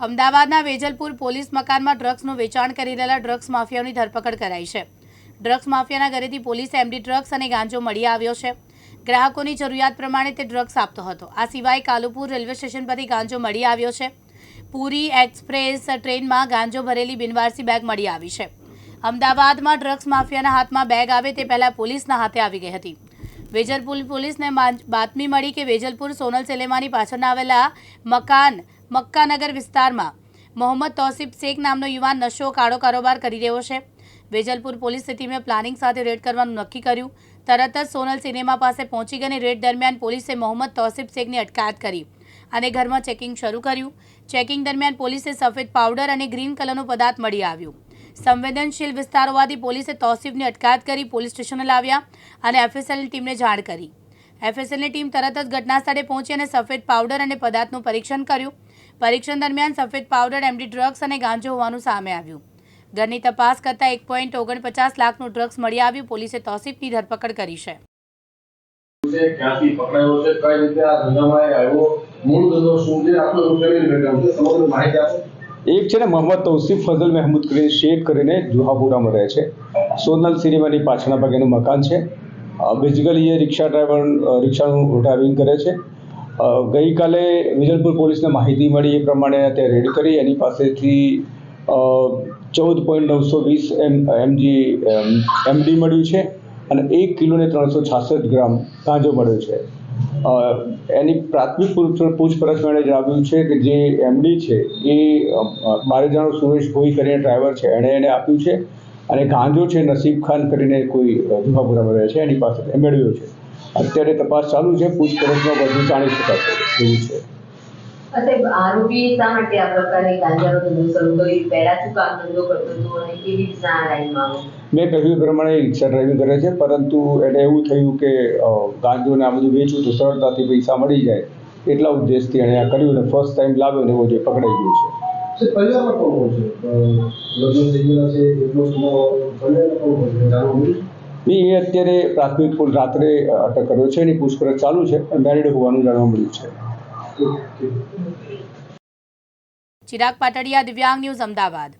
અમદાવાદના વેજલપુર પોલીસ મકાનમાં ડ્રગ્સનું વેચાણ કરી રહેલા ડ્રગ્સ માફિયાઓની ધરપકડ કરાઈ છે. ડ્રગ્સ માફિયાના ઘરેથી પોલીસે, એમડી ડ્રગ્સ અને ગાંજો મળી આવ્યો છે. ગ્રાહકોની જરૂરિયાત પ્રમાણે તે ડ્રગ્સ આપતો હતો. આ સિવાય કાલુપુર રેલવે સ્ટેશન પરથી ગાંજો મળી આવ્યો છે. પુરી એક્સપ્રેસ ટ્રેનમાં ગાંજો ભરેલી બિનવારસી બેગ મળી આવી છે. અમદાવાદમાં ડ્રગ્સ માફિયાના હાથમાં બેગ આવે તે પહેલાં પોલીસના હાથે આવી ગઈ હતી. વેજલપુર પોલીસને બાતમી મળી કે વેજલપુર સોનલ સેલેમાની પાછળના આવેલા મકાન મક્કાનગર વિસ્તારમાં મોહમ્મદ તૌસિફ શેખ નામનો યુવાન નશો કાળો કારોબાર કરી રહ્યો છે. વેજલપુર પોલીસ ટીમે પ્લાનિંગ સાથે રેડ કરવાનું નક્કી કર્યું. તરત જ સોનલ સિનેમા પાસે પહોંચી ગઈ રેડ દરમિયાન પોલીસે મોહમ્મદ તૌસિફ શેખની અટકાયત કરી અને ઘરમાં ચેકિંગ શરૂ કર્યું. ચેકિંગ દરમિયાન પોલીસે સફેદ પાવડર અને ગ્રીન કલરનો પદાર્થ મળી આવ્યું. સંવેદનશીલ વિસ્તાર હોવાથી પોલીસે તૌસિફની અટકાયત કરી પોલીસ સ્ટેશને લાવ્યા અને એફએસએલની ટીમને જાણ કરી. એફએસએલની ટીમ તરત જ ઘટના સ્થળે પહોંચી અને સફેદ પાવડર અને પદાર્થનું પરીક્ષણ કર્યું. પરીક્ષણ દરમિયાન સફેદ પાવડર એમડી ડ્રગ્સ અને ગાંજો હોવાનું સામે આવ્યું. ઘરની તપાસ કરતાં એક પોઈન્ટ ઓગણપચાસ લાખનું ડ્રગ્સ મળી આવ્યું પોલીસે તોસીફની ધરપકડ કરી છે. છે? ક્યાંથી પકડાયો છે? કઈ રીતે આ ધંધામાં આવ્યો? મૂળ ધંધો શું છે? આખો એવું કેવી છે. સમગ્ર માહિતી આપો. એક છે ને મોહમ્મદ તૌસીફ ફઝલ મહેમૂદ કરીને શેખ કરીને જુહાપુરામાં રહે છે. સોનલ સિનેમાની પાછળના ભાગેનું મકાન છે. બેઝિકલી એ રિક્ષા ડ્રાઈવર રિક્ષાનું ડ્રાઇવિંગ કરે છે. ગઈકાલે વિજલપુર પોલીસને માહિતી મળી એ પ્રમાણે તે રેડ કરી. એની પાસેથી ચૌદ પોઈન્ટ નવસો વીસ એમ, એમજી એમડી મળ્યું છે અને એક કિલોને ત્રણસો છાસઠ ગ્રામ ગાંજો મળ્યો છે. એની પ્રાથમિક પૂછપરછ મેળે જણાવ્યું છે કે જે એમડી છે એ મારે જાણો સુરેશ ભોઈ કરીને ડ્રાઈવર છે. એણે એને આપ્યું છે અને ગાંજો છે નસીબ ખાન કરીને કોઈ ધુમાપુરા રહે છે. એની પાસે મેળવ્યો છે. અત્યારે તપાસ ચાલુ છે પૂછપરછમાં વધુ જાણી શકાશે એવું છે. આરોપી શા માટે આ પ્રકારે ગાંજાનો ધંધો શરૂ કરી પહેલા શું કામ ધંધો કરતો હતો અને કેવી રીતના લાઈનમાં મેં કહ્યું એ પ્રમાણે રિક્ષા ડ્રાઇવિંગ કરે છે પરંતુ એને એવું થયું કે ગાંજો ને આ બધું વેચવું તો સરળતાથી પૈસા મળી જાય. એટલા ઉદ્દેશથી એણે આ કર્યું અને ફર્સ્ટ ટાઈમ લાવ્યો ને એવો જે પકડાઈ ગયું છે. પરિવારમાં કોણ છે? લગ્ન થઈ ગયેલા છે એટલો સમય પરિવારમાં કોણ કોણ છે? જાણવા મળ્યું નહીં એ અત્યારે પ્રાથમિક પુલ રાત્રે અટક કર્યો છે એની પૂછપરછ ચાલુ છે મેરિડ હોવાનું જાણવા મળ્યું છે. ચિરાગ પાટડિયા, દિવ્યાંગ ન્યૂઝ, અમદાવાદ